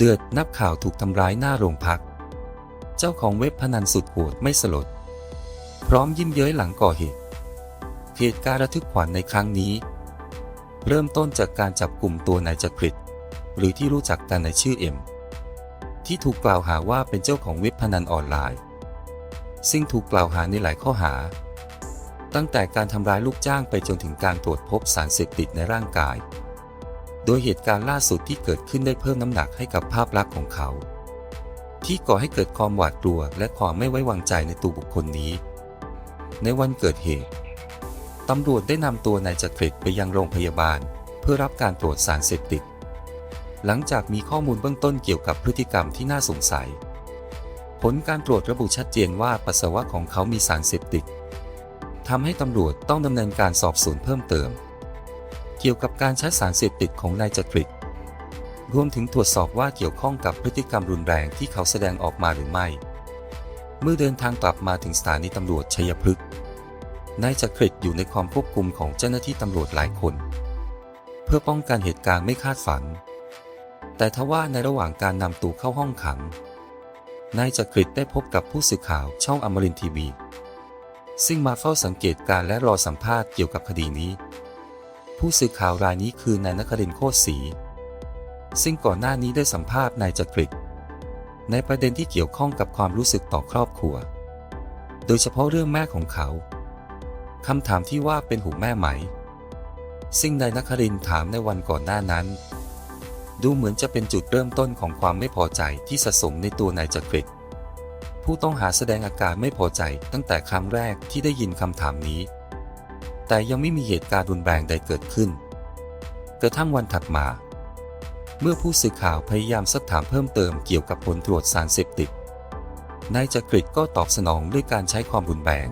เดือดนับข่าวถูกทำร้ายหน้าโรงพัก เจ้าของเว็บพนันสุดโหดไม่สลด พร้อมยิ้มเย้ยหลังก่อเหตุเหตุการณ์ระทึกขวัญในครั้งนี้ เริ่มต้นจากการจับกลุ่มตัวนายจักริดหรือที่รู้จักกันในชื่อเอ็ม ที่ถูกกล่าวหาว่าเป็นเจ้าของเว็บพนันออนไลน์ ซึ่งถูกกล่าวหาในหลายข้อหา ตั้งแต่การทำร้ายลูกจ้างไปจนถึงการตรวจพบสารเสพติดในร่างกาย โดยเหตุการณ์ล่าสุดที่เกิดขึ้นได้เพิ่มน้ำหนักให้กับภาพลักษณ์ของเขา ที่ก่อให้เกิดความหวาดกลัวและความไม่ไว้วางใจในตัวบุคคลนี้ ในวันเกิดเหตุตำรวจได้นำตัวนายจักริดไปยังโรงพยาบาล เพื่อรับการตรวจสารเสพติด หลังจากมีข้อมูลเบื้องต้นเกี่ยวกับพฤติกรรมที่น่าสงสัย ผลการตรวจระบุชัดเจนว่าปัสสาวะของเขามีสารเสพติดทำให้ตำรวจต้องดำเนินการสอบสวนเพิ่มเติม เกี่ยวกับการใช้สารเสพติดของนายจักริดรวมถึงตรวจสอบว่าเกี่ยวข้องกับพฤติกรรมรุนแรงที่เขาแสดงออกมาหรือไม่ เมื่อเดินทางกลับมาถึงสถานีตำรวจชัยพฤกษ์นายจักริดอยู่ในความควบคุมของเจ้าหน้าที่ตำรวจหลายคน เพื่อป้องกันเหตุการณ์ไม่คาดฝัน แต่ทว่าในระหว่างการนำตัวเข้าห้องขัง นายจักริดได้พบกับผู้สื่อข่าวช่องอมรินทร์ทีวี ซึ่งมาเฝ้าสังเกตการณ์และรอสัมภาษณ์เกี่ยวกับคดีนี้ ผู้สื่อข่าวรายนี้คือนายนครินโคตรศรีซึ่งก่อนหน้านี้ได้สัมภาษณ์นายจักริดในประเด็นที่เกี่ยวข้องกับความรู้สึกต่อครอบครัว โดยเฉพาะเรื่องแม่ของเขาคำถามที่ว่าเป็นหูแม่ไหม ซึ่งนายนครินถามในวันก่อนหน้านั้น ดูเหมือนจะเป็นจุดเริ่มต้นของความไม่พอใจที่สะสมในตัวนายจักริดผู้ต้องหาแสดงอาการไม่พอใจตั้งแต่ครั้งแรกที่ได้ยินคำถามนี้ แต่ยังไม่มีเหตุการณ์รุนแรงใดเกิดขึ้น กระทั่งวันถัดมา เมื่อผู้สื่อข่าวพยายามสักถามเพิ่มเติมเกี่ยวกับผลตรวจสารเสพติด นายจักริดก็ตอบสนองด้วยการใช้ความรุนแรง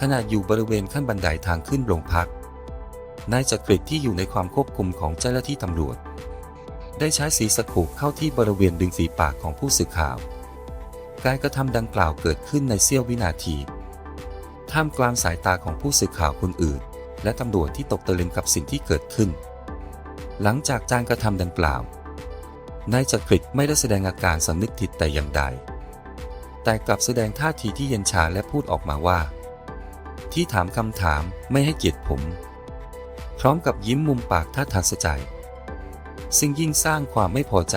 ขณะอยู่บริเวณขั้นบันไดทางขึ้นโรงพัก นายจักริดที่อยู่ในความควบคุมของเจ้าหน้าที่ตำรวจ ได้ใช้สีสะโขบเข้าที่บริเวณดึงฝีปากของผู้สื่อข่าว การกระทำดังกล่าวเกิดขึ้นในเสี้ยววินาที ท่ามกลางสายตาของผู้สื่อข่าวคนอื่น และตำรวจที่ตกตะลึงกับสิ่งที่เกิดขึ้น หลังจากการกระทำดังกล่าวนายจักริดไม่ได้แสดงอาการสำนึกผิดแต่อย่างใด แต่กลับแสดงท่าทีที่เย็นชาและพูดออกมาว่า ที่ถามคำถามไม่ให้เกียรติผม พร้อมกับยิ้มมุมปากท่าทางสะใจ ซึ่งยิ่งสร้างความไม่พอใจ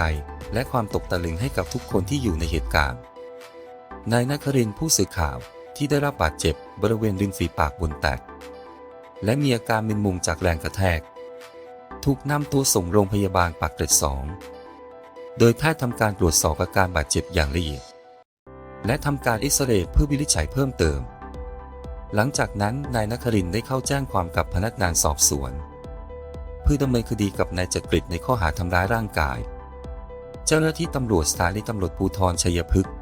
และความตกตะลึงให้กับทุกคนที่อยู่ในเหตุการณ์ นายนครินผู้สื่อข่าว ที่ได้รับบาดเจ็บบริเวณริมฝีปากบนแตก และมีอาการมึนมุมจากแรงกระแทก ถูกนำตัวส่งโรงพยาบาลปากเกร็ดสองโดยแพทย์ทำการตรวจสอบอาการบาดเจ็บอย่างละเอียด และทำการเอ็กซเรย์เพื่อวินิจฉัยเพิ่มเติม หลังจากนั้นนายนครินได้เข้าแจ้งความกับพนักงานสอบสวน เพื่อดำเนินคดีกับนายจักริดในข้อหาทำร้ายร่างกาย เจ้าหน้าที่ตำรวจสถานีตำรวจภูธรชัยพฤกษ์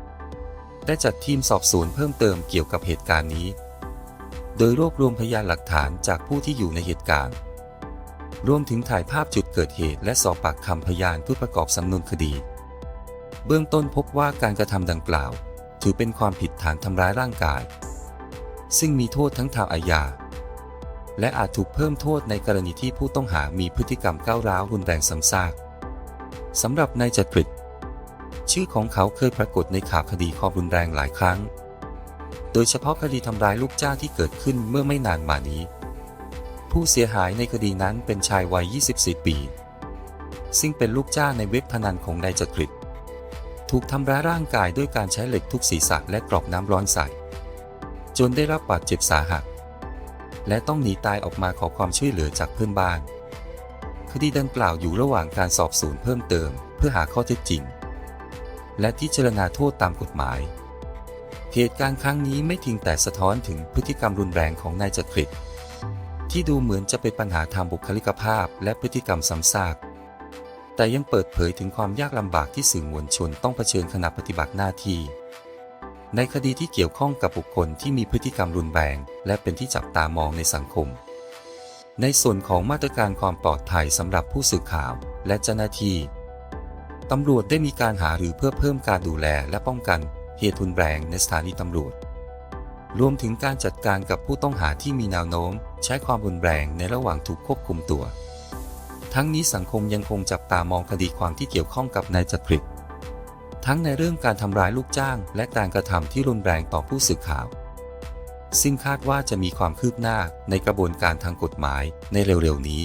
ได้จัดทีมสอบสวนเพิ่มเติมเกี่ยวกับเหตุการณ์นี้ โดยรวบรวมพยานหลักฐานจากผู้ที่อยู่ในเหตุการณ์ รวมถึงถ่ายภาพจุดเกิดเหตุและสอบปากคำพยานเพื่อประกอบสำนวนคดี เบื้องต้นพบว่าการกระทำดังกล่าว ถือเป็นความผิดฐานทำร้ายร่างกาย ซึ่งมีโทษทั้งทางอาญา และอาจถูกเพิ่มโทษในกรณีที่ผู้ต้องหามีพฤติกรรมก้าวร้าวรุนแรงซ้ำซากสำหรับนายจักริด ชื่อของเขาเคยปรากฏในข่าวคดีความรุนแรงหลายครั้ง โดยเฉพาะคดีทำร้ายลูกจ้างที่เกิดขึ้นเมื่อไม่นานมานี้ ผู้เสียหายในคดีนั้นเป็นชายวัย 24 ปี ซึ่งเป็นลูกจ้างในเว็บพนันของนายจักริดถูกทำร้ายร่างกายด้วยการใช้เหล็กทุบศีรษะและกรอกน้ำร้อนใส่ จนได้รับบาดเจ็บสาหัส และต้องหนีตายออกมาขอความช่วยเหลือจากเพื่อนบ้าน คดีดังกล่าวอยู่ระหว่างการสอบสวนเพิ่มเติม เพื่อหาข้อเท็จจริง และพิจารณาโทษตามกฎหมาย เหตุการณ์ครั้งนี้ไม่เพียงแต่สะท้อนถึงพฤติกรรมรุนแรงของนายจักริดที่ดูเหมือนจะเป็นปัญหาทางบุคลิกภาพและพฤติกรรมซ้ำซาก แต่ยังเปิดเผยถึงความยากลำบากที่สื่อมวลชนต้องเผชิญขณะปฏิบัติหน้าที่ ในคดีที่เกี่ยวข้องกับบุคคลที่มีพฤติกรรมรุนแรง และเป็นที่จับตามองในสังคม ในส่วนของมาตรการความปลอดภัยสำหรับผู้สื่อข่าวและเจ้าหน้าที่ ตำรวจได้มีการหารือเพื่อเพิ่มการดูแลและป้องกันเหตุรุนแรงในสถานีตำรวจ รวมถึงการจัดการกับผู้ต้องหาที่มีแนวโน้ม ใช้ความรุนแรงในระหว่างถูกควบคุมตัวททั้งนี้สังคมยังคงจับตามองคดีความที่เกี่ยวข้องกับนายจักริดทั้งในเรื่องการทำร้ายลูกจ้าง และการกระทำที่รุนแรงต่อผู้สื่อข่าว ซึ่งคาดว่าจะมีความคืบหน้าในกระบวนการทางกฎหมายในเร็วๆนี้